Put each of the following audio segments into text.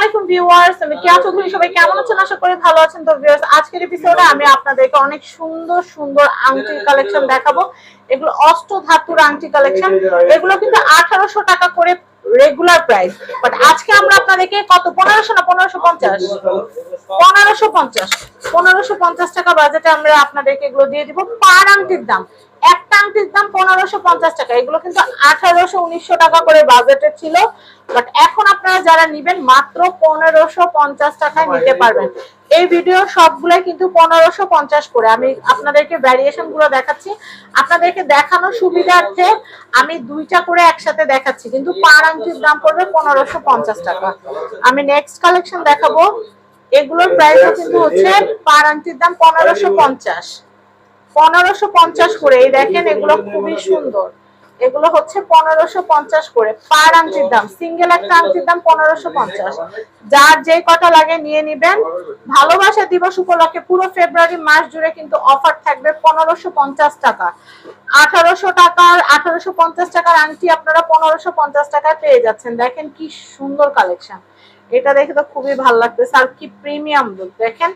আলাইকুম ভিউয়ার্স আমি কেয়া চৌধুরী। সবাই কেমন আছেন? আশা করি ভালো আছেন। তো ভিউয়ার্স আজকের এপিসোডে আমি আপনাদেরকে অনেক সুন্দর সুন্দর আংটির কালেকশন দেখাবো। এগুলো অষ্ট ধাতুর আংটি কালেকশন এগুলো কিন্তু আঠারোশো টাকা করে রেগুলার প্রাইস বাট আজকে আমরা আপনাদেরকে কত? পনেরোশো না পনেরোশো পঞ্চাশ? পনেরোশো পঞ্চাশ। পনেরোশো পঞ্চাশ টাকা বাজেটে আমরা আপনাদেরকে এগুলো দিয়ে দিব। পার আংটির দাম। একটা আংটির দাম পনেরোশো পঞ্চাশ টাকা। এগুলো কিন্তু আঠারোশো উনিশশো টাকা করে বাজেটে ছিল। বাট এখন আপনারা যারা নিবেন, মাত্র পনেরোশো পঞ্চাশ টাকায় নিতে পারবেন। এই ভিডিও সবগুলাই কিন্তু পনেরোশো পঞ্চাশ করে। আমি আপনাদেরকে ভ্যারিয়েশনগুলো দেখাচ্ছি। আপনাদেরকে দেখানোর সুবিধার্থে আমি দুইটা করে একসাথে দেখাচ্ছি। কিন্তু পার আংটির দাম পড়বে পনেরোশো পঞ্চাশ টাকা। আমি নেক্সট কালেকশন দেখাবো। এগুলোর প্রাইসও কিন্তু হচ্ছে পার আংটির দাম পনেরোশো পঞ্চাশ। পনেরোশো পঞ্চাশ করে এই দেখেন এগুলো খুবই সুন্দর। এগুলো হচ্ছে পনেরোশো পঞ্চাশ করে পার আংটির দাম। সিঙ্গেল একটা আংটির দাম পনেরোশো পঞ্চাশ। যার যে কটা লাগে নিয়ে নিবেন। ভালোবাসা দিবস উপলক্ষে পুরো ফেব্রুয়ারি মাস জুড়ে কিন্তু অফার থাকবে পনেরোশো পঞ্চাশ টাকা। আঠারোশো টাকার আঠারোশো পঞ্চাশ টাকার আংটি আপনারা পনেরোশো পঞ্চাশ টাকায় পেয়ে যাচ্ছেন। দেখেন কি সুন্দর কালেকশন এটা দেখে তো খুবই ভালো লাগতেছে। আর কি প্রিমিয়াম লুক দেখেন?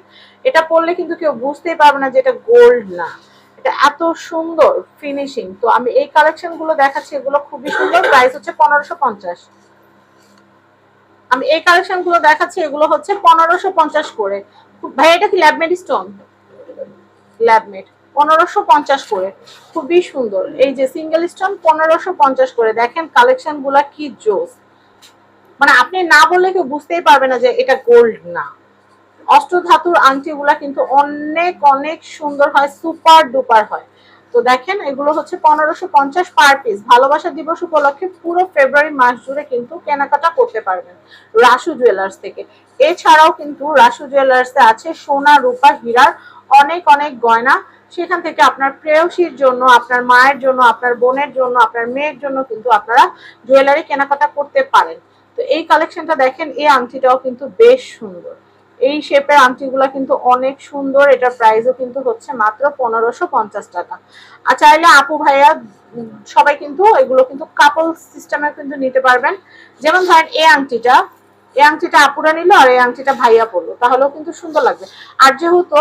এটা পরলে কিন্তু কেউ বুঝতেই পারবে না যে এটা গোল্ড না। এটা এত সুন্দর ফিনিশিং তো আমি এই কালেকশনগুলো দেখাচ্ছি, এগুলো খুবই সুন্দর। প্রাইস হচ্ছে পনেরোশো পঞ্চাশ। আমি এই কালেকশনগুলো দেখাচ্ছি, এগুলো হচ্ছে পনেরোশো পঞ্চাশ করে। ভাই, এটা কি ল্যাবমেড স্টোন ল্যাবমেড পনেরোশো পঞ্চাশ করে। খুবই সুন্দর। এই যে সিঙ্গেল স্টোন পনেরোশো পঞ্চাশ করে। দেখেন কালেকশনগুলা কি জোস। মানে আপনি না বললে কেউ বুঝতেই পারবে না যে এটা গোল্ড না। অষ্টধাতুর আংটিগুলা কিন্তু অনেক অনেক সুন্দর হয় সুপার ডুপার হয়। তো দেখেন, এগুলো হচ্ছে পনেরোশো পঞ্চাশ পার পিস ভালোবাসা দিবস উপলক্ষে পুরো ফেব্রুয়ারি মাস জুড়ে কিন্তু কেনাকাটা করতে পারবেন রাসু জুয়েলার্স থেকে। এছাড়াও কিন্তু রাসু জুয়েলার্সে আছে সোনা, রূপা, হীরার অনেক অনেক গয়না। সেখান থেকে আপনার প্রেয়সীর জন্য, আপনার মায়ের জন্য, আপনার বোনের জন্য, আপনার মেয়ের জন্য কিন্তু আপনারা জুয়েলারি কেনাকাটা করতে পারেন। তো এই কালেকশনটা দেখেন, এই আংটিটাও কিন্তু বেশ সুন্দর। এই শেপের আংটিগুলো কিন্তু অনেক সুন্দর, এটার প্রাইসও কিন্তু হচ্ছে মাত্র পনেরোশো পঞ্চাশ টাকা। আর চাইলে আপু ভাইয়া সবাই কিন্তু এগুলো কিন্তু কাপল সিস্টেমে কিন্তু নিতে পারবেন। যেমন ধরেন এই আংটিটা এই আংটিটা আপুরা নিল আর এই আংটিটা ভাইয়া পরলো, তাহলেও কিন্তু সুন্দর লাগবে। আর যেহেতু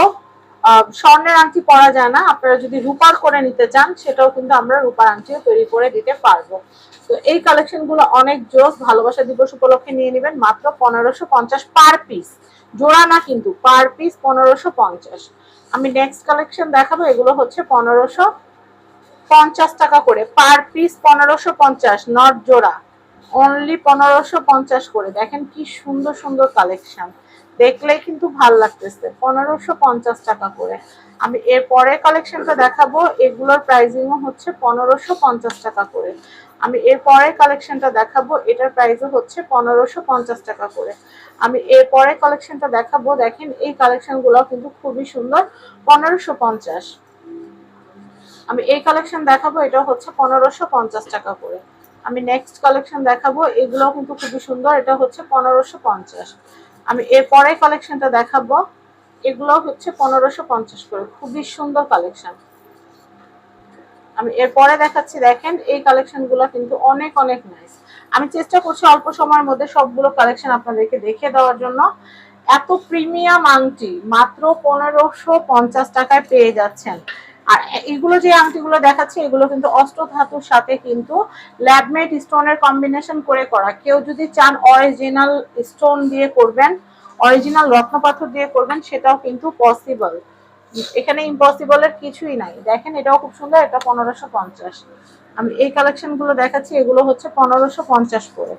স্বর্ণের আংটি পরা যায় না, আপনারা যদি রূপার করে নিতে চান, সেটাও কিন্তু আমরা রূপার আংটিও তৈরি করে দিতে পারব। তো এই কালেকশনগুলো অনেক জোস। ভালোবাসা দিবস উপলক্ষে নিয়ে নেবেন মাত্র পনেরোশো পঞ্চাশ পার পিস জোড়া না কিন্তু পার পিস পনেরোশো পঞ্চাশ। আমি নেক্সট কালেকশন দেখাবো, এগুলো হচ্ছে পনেরোশো পঞ্চাশ টাকা করে। পার পিস পনেরোশো পঞ্চাশ নট জোড়া। অনলি পনেরোশো পঞ্চাশ করে। দেখেন কি সুন্দর সুন্দর কালেকশন দেখলেই কিন্তু ভালো লাগতেছে। পনেরোশো পঞ্চাশ টাকা করে। আমি এর পরের কালেকশনটা দেখাবো, এগুলোর প্রাইসিংও হচ্ছে পনেরোশো পঞ্চাশ টাকা করে। আমি এর পরের কালেকশনটা দেখাবো, এটার প্রাইসও হচ্ছে পনেরোশো পঞ্চাশ টাকা করে। আমি এর পরের কালেকশনটা দেখাবো, দেখেন এই কালেকশনগুলো কিন্তু খুবই সুন্দর, পনেরোশো পঞ্চাশ। আমি এই কালেকশন দেখাবো, এটা হচ্ছে পনেরোশো পঞ্চাশ টাকা করে। আমি নেক্সট কালেকশন দেখাবো, এগুলোও কিন্তু খুবই সুন্দর, এটা হচ্ছে পনেরোশো পঞ্চাশ। আমি এর পরের কালেকশনটা দেখাবো এগুলো হচ্ছে পনেরোশো পঞ্চাশ করে। খুবই সুন্দর কালেকশন আমি এরপরে দেখাচ্ছি, দেখেন, এই কালেকশনগুলো কিন্তু অনেক অনেক নাইস আমি চেষ্টা করছি অল্প সময়ের মধ্যে সবগুলো কালেকশন আপনাদেরকে দেখে দেওয়ার জন্য। এত প্রিমিয়াম আংটি, মাত্র পনেরোশো পঞ্চাশ টাকায় পেয়ে যাচ্ছেন। আর এগুলো যে আংটিগুলো দেখাচ্ছে, এগুলো কিন্তু অষ্ট ধাতুর সাথে কিন্তু ল্যাবমেট স্টোনের কম্বিনেশন করে করা। কেউ যদি চান অরিজিনাল স্টোন দিয়ে করবেন অরিজিনাল রত্নপাথর দিয়ে করবেন, সেটাও কিন্তু পসিবল এখানে ইম্পসিবলের কিছুই নাই। দেখেন, এটাও খুব সুন্দর, এটা পনেরোশো পঞ্চাশ। আমি এই কালেকশনগুলো দেখাচ্ছি, এগুলো হচ্ছে পনেরোশো পঞ্চাশ করে।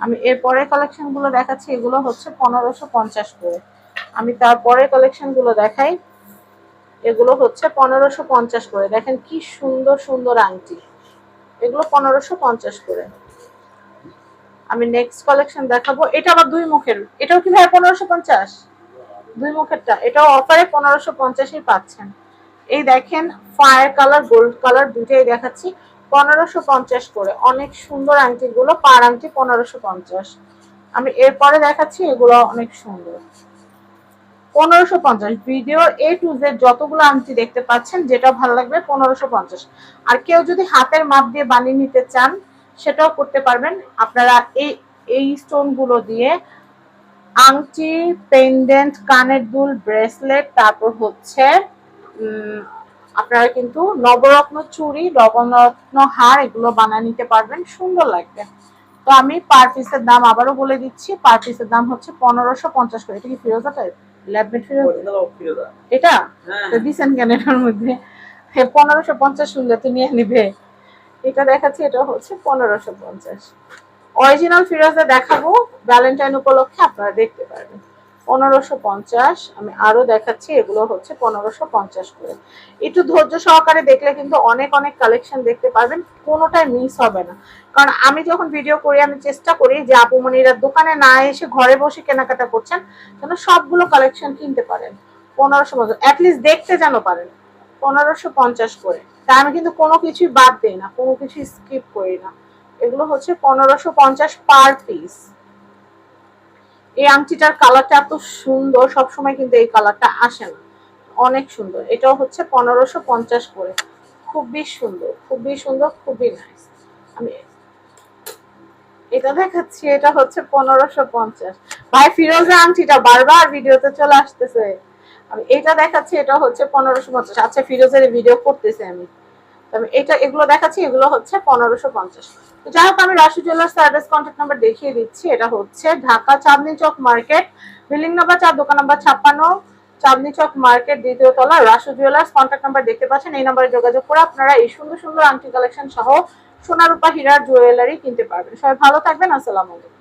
আমি এর পরের কালেকশনগুলো দেখাচ্ছি, এগুলো হচ্ছে পনেরোশো পঞ্চাশ করে। আমি তারপরের কালেকশনগুলো দেখাই, এগুলো হচ্ছে পনেরোশো পঞ্চাশ করে। দেখেন, কি সুন্দর সুন্দর আংটি। এগুলো পনেরোশো পঞ্চাশ করে। আমি নেক্সট কালেকশন দেখাবো। এটা আবার দুই মুখের। এটাও কি ভাই পনেরোশো পঞ্চাশ? দুই মুখেরটা। এটাও অফারে পনেরোশো পঞ্চাশই পাচ্ছেন। এই দেখেন ফায়ার কালার গোল্ড কালার দুইটাই দেখাচ্ছি। পনেরোশো পঞ্চাশ করে। অনেক সুন্দর আংটিগুলো। পার আংটি পনেরোশো পঞ্চাশ। আমি এরপরে দেখাচ্ছি, এগুলো অনেক সুন্দর। পনেরোশো পঞ্চাশ। ভিডিওর এ টু জেড যতগুলো আংটি দেখতে পাচ্ছেন, যেটা ভালো লাগবে, পনেরোশো পঞ্চাশ। আর কেউ যদি হাতের মাপ দিয়ে বানিয়ে নিতে চান সেটাও করতে পারবেন। আপনারা এই এই স্টোনগুলো দিয়ে আংটি পেন্ডেন্ট কানের দুল ব্রেসলেট তারপর হচ্ছে আপনারা কিন্তু নবরত্ন চুড়ি নবরত্ন হার এগুলো বানিয়ে নিতে পারবেন। সুন্দর লাগবে। তো আমি পার পিসের দাম আবারও বলে দিচ্ছি। পার পিসের দাম হচ্ছে পনেরোশো পঞ্চাশ করে। এটা কি ফিরোজা টাইপ ল্যাবমেট ফিরোজা? এটা হ্যাঁ। তো দিছেন কেন এটার মধ্যে? পনেরোশো পঞ্চাশ শুনলে তো নিয়ে নিবে। এটা দেখাচ্ছি, এটা হচ্ছে পনেরোশো পঞ্চাশ। অরিজিনাল ফিরোজা দেখাবো ভ্যালেন্টাইন উপলক্ষে আপনারা দেখতে পারবেন। পনেরোশো পঞ্চাশ, আমি আরও দেখাচ্ছি, এগুলো হচ্ছে পনেরোশো পঞ্চাশ করে। একটু ধৈর্য সহকারে দেখলে কিন্তু অনেক অনেক কালেকশন দেখতে পারবেন, কোনোটাই মিস হবে না। কারণ আমি যখন ভিডিও করি, আমি চেষ্টা করি যে আপুমনিরা দোকানে না এসে ঘরে বসে কেনাকাটা করছেন, যেন সবগুলো কালেকশন কিনতে পারেন। পনেরোশো পঞ্চাশ অ্যাটলিস্ট দেখতে যেন পারেন। পনেরোশো পঞ্চাশ করে। তা আমি কিন্তু কোনো কিছুই বাদ দিই না, কোনো কিছুই স্কিপ করি না। এগুলো হচ্ছে পনেরোশো পঞ্চাশ পার পিস এই আংটিটার কালারটা এত সুন্দর, সবসময় কিন্তু এই কালারটা আসে না। অনেক সুন্দর। এটাও হচ্ছে পনেরোশো পঞ্চাশ করে। খুবই সুন্দর খুবই সুন্দর, খুবই নাইস আমি এটা দেখাচ্ছি, এটা হচ্ছে পনেরোশো পঞ্চাশ। ভাই ফিরোজা আংটিটা বারবার ভিডিওতে চলে আসতেছে। আমি এটা দেখাচ্ছি, এটা হচ্ছে পনেরোশো পঞ্চাশ। আচ্ছা ফিরোজের ভিডিও করতেছি আমি। এটা, এগুলো দেখাচ্ছি, এগুলো হচ্ছে পনেরোশো পঞ্চাশ। যাই হোক, আমি রাশি জুয়েলার্স অ্যাড্রেস কন্ট্যাক্ট নাম্বার দেখিয়ে দিচ্ছি। এটা হচ্ছে Dhaka Chandni Chowk market, building number চার, দোকান নাম্বার ছাপ্পান্ন, চাঁদনি চক মার্কেট, দ্বিতীয় তলা, রাশু জুয়েলার্স কন্ট্যাক্ট নাম্বার দেখতে পাচ্ছেন। এই নাম্বারে যোগাযোগ করে আপনারা এই সুন্দর সুন্দর আংটি কালেকশন সহ সোনারূপা হীরার জুয়েলারি কিনতে পারবেন। সবাই ভালো থাকবেন, আসসালামু আলাইকুম।